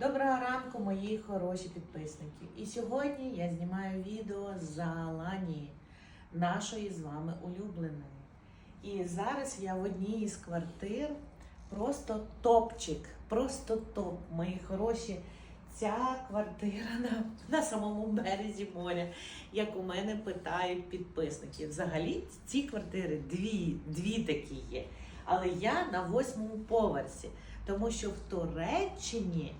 Доброго ранку, мої хороші підписники. І сьогодні я знімаю відео з Аланії, нашої з вами улюбленої. І зараз я в одній із квартир просто топчик, просто топ, мої хороші. Ця квартира на, на самому березі моря, як у мене питають підписники. Взагалі ці квартири дві, дві такі є. Але я на восьмому поверсі, тому що в Туреччині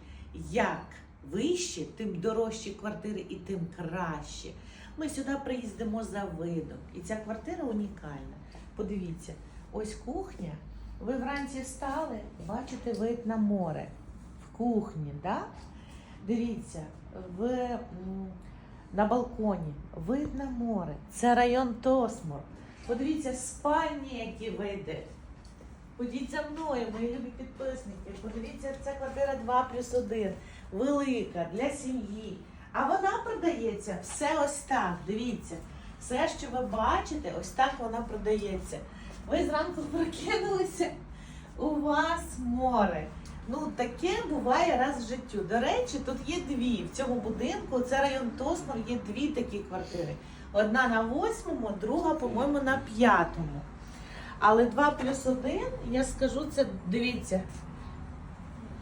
як вище, тим дорожчі квартири і тим краще. Ми сюди приїздимо за видом. І ця квартира унікальна. Подивіться, ось кухня. Ви вранці встали, бачите вид на море. В кухні, да? Дивіться, в, на балконі вид на море. Це район Тосмор. Подивіться, спальні, які види. Ходіть за мною, мої любі підписники. Подивіться, це квартира 2 плюс 1. Велика для сім'ї. А вона продається все ось так. Дивіться. Все, що ви бачите, ось так вона продається. Ви зранку прокинулися, у вас море. Ну, таке буває раз в життю. До речі, тут є дві. В цьому будинку, це район Тосмор, є дві такі квартири. Одна на восьмому, друга, по-моєму, на п'ятому. Але 2 плюс 1, я скажу це, дивіться.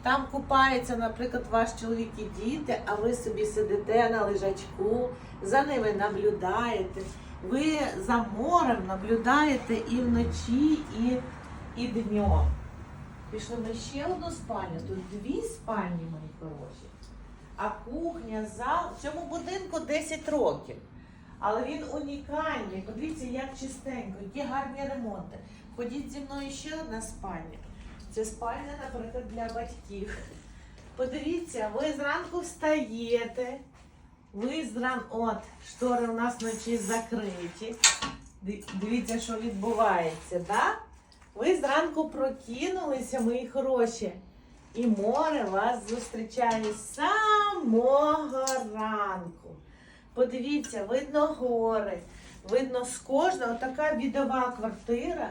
Там купаються, наприклад, ваш чоловік і діти, а ви собі сидите на лежачку, за ними наблюдаєте. Ви за морем наблюдаєте і вночі, і, і днем. Пішли ми ще одну спальню. Тут дві спальні, мої хороші. А кухня, зал. В цьому будинку 10 років. Але він унікальний. Подивіться, як чистенько, які гарні ремонти. Ходіть зі мною ще одна спальня. Це спальня, наприклад, для батьків. Подивіться, ви зранку встаєте. Ви зранку, от, штори у нас вночі закриті. Дивіться, що відбувається, да? Ви зранку прокинулися, мої хороші. І море вас зустрічає з самого ранку. Подивіться, видно гори, видно з кожного така відова квартира,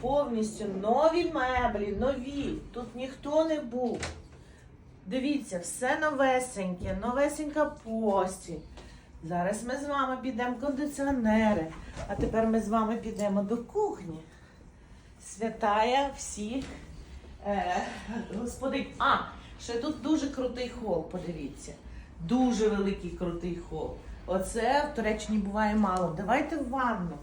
повністю нові меблі, нові. Тут ніхто не був. Дивіться, все новесеньке, новесенька постіль. Зараз ми з вами підемо кондиціонери, а тепер ми з вами підемо до кухні. Святая всіх е, господинь. А, ще тут дуже крутий хол, подивіться. Дуже великий крутий хол. Оце в Туреччині буває мало. Давайте в ванну.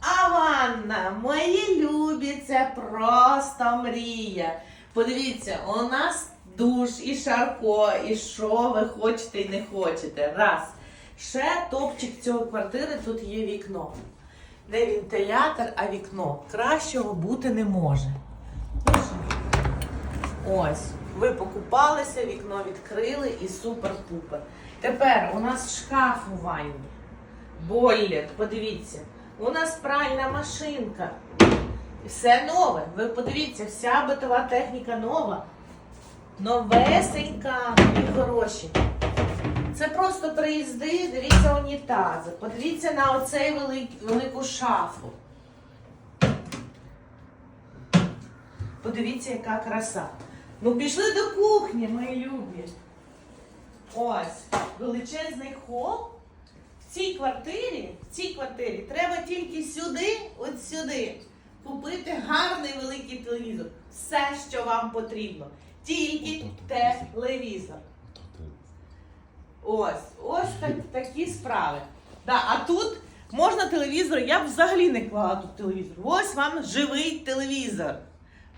А, ванна, мої любі, це просто мрія. Подивіться, у нас душ і шарко, і що ви хочете і не хочете. Раз. Ще топчик цього квартири тут є вікно. Не вентилятор, а вікно. Кращого бути не може. Ось, ви покупалися, вікно відкрили і супер-пупер. Тепер у нас шкаф у ванні. Бойлер, подивіться. У нас пральна машинка. Все нове. Ви подивіться, вся битова техніка нова. Новесенька і хороші. Це просто приїзди, дивіться унітази. Подивіться на оцей велик, велику шафу. Подивіться, яка краса. Ну, пішли до кухні, мої любі. Ось, величезний хол. В цій квартирі, в цій квартирі треба тільки сюди, от сюди, купити гарний великий телевізор. Все, що вам потрібно. Тільки телевізор. Ось, ось так, такі справи. Да, а тут можна телевізор, я б взагалі не клала тут телевізор. Ось вам живий телевізор.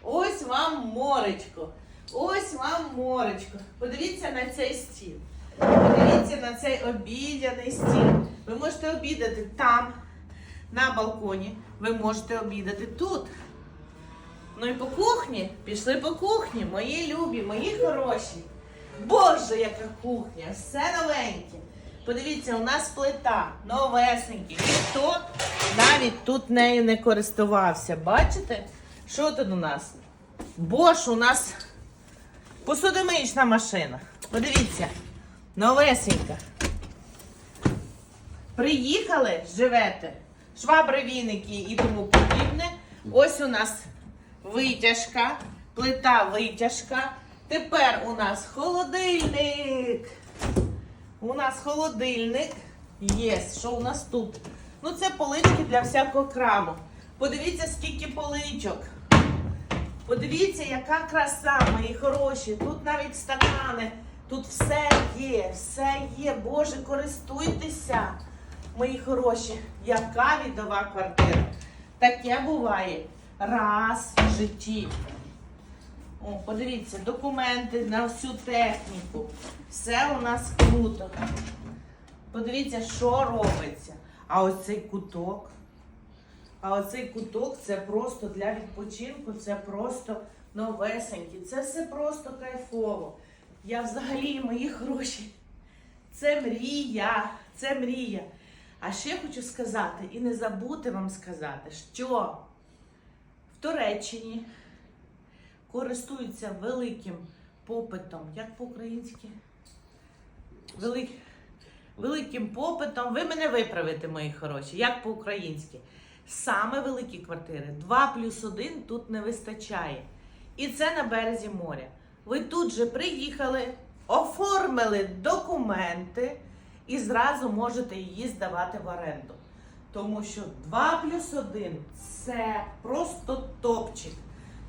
Ось вам моречко. Ось вам моречко. Подивіться на цей стіл. Подивіться на цей обідяний стіл. Ви можете обідати там, на балконі. Ви можете обідати тут. Ну і по кухні, пішли по кухні, мої любі, мої хороші. Боже, яка кухня, все новеньке. Подивіться, у нас плита новесенька. Ніхто навіть тут нею не користувався. Бачите? Що тут у нас? Бош, у нас посудомиючна машина. Подивіться, новесенька. Приїхали, живете, швабри, віники і тому подібне. Ось у нас витяжка, плита витяжка, Тепер у нас холодильник. У нас холодильник є. Що у нас тут? Ну, це полички для всякого краму. Подивіться, скільки поличок. Подивіться, яка краса, мої хороші. Тут навіть стакани, тут все є, все є. Боже, користуйтеся, мої хороші. Яка відова квартира. Таке буває раз в житті. О, подивіться, документи на всю техніку. Все у нас круто. Подивіться, що робиться. А ось цей куток. А оцей куток це просто для відпочинку, це просто новесенький. Це все просто кайфово. Я взагалі мої гроші. Це мрія, це мрія. А ще хочу сказати і не забути вам сказати, що в Туреччині користуються великим попитом, як по-українськи? Велик... Великим попитом. Ви мене виправите, мої хороші, як по-українськи. Саме великі квартири. 2 плюс 1 тут не вистачає. І це на березі моря. Ви тут же приїхали, оформили документи і зразу можете її здавати в оренду. Тому що 2 плюс 1 це просто топчик.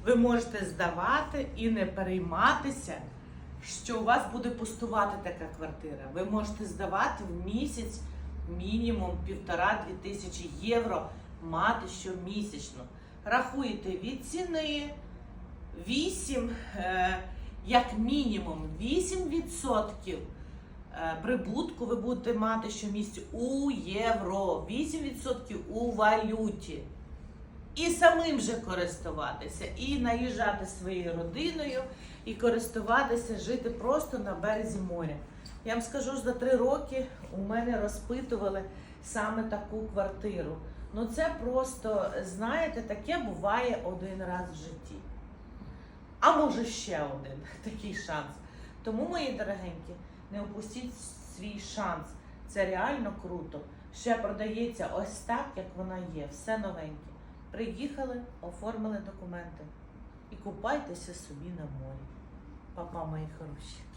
Ви можете здавати і не перейматися, що у вас буде пустувати така квартира. Ви можете здавати в місяць мінімум півтора-дві тисячі євро мати щомісячно. Рахуєте від ціни 8, е, як мінімум 8% е, прибутку ви будете мати щомісяця у євро, 8% у валюті. І самим же користуватися, і наїжджати своєю родиною, і користуватися, жити просто на березі моря. Я вам скажу, за три роки у мене розпитували саме таку квартиру. Ну це просто, знаєте, таке буває один раз в житті. А може ще один такий шанс. Тому, мої дорогенькі, не опустіть свій шанс. Це реально круто. Ще продається ось так, як вона є, все новеньке. Приїхали, оформили документи і купайтеся собі на морі. Папа, мої хороші.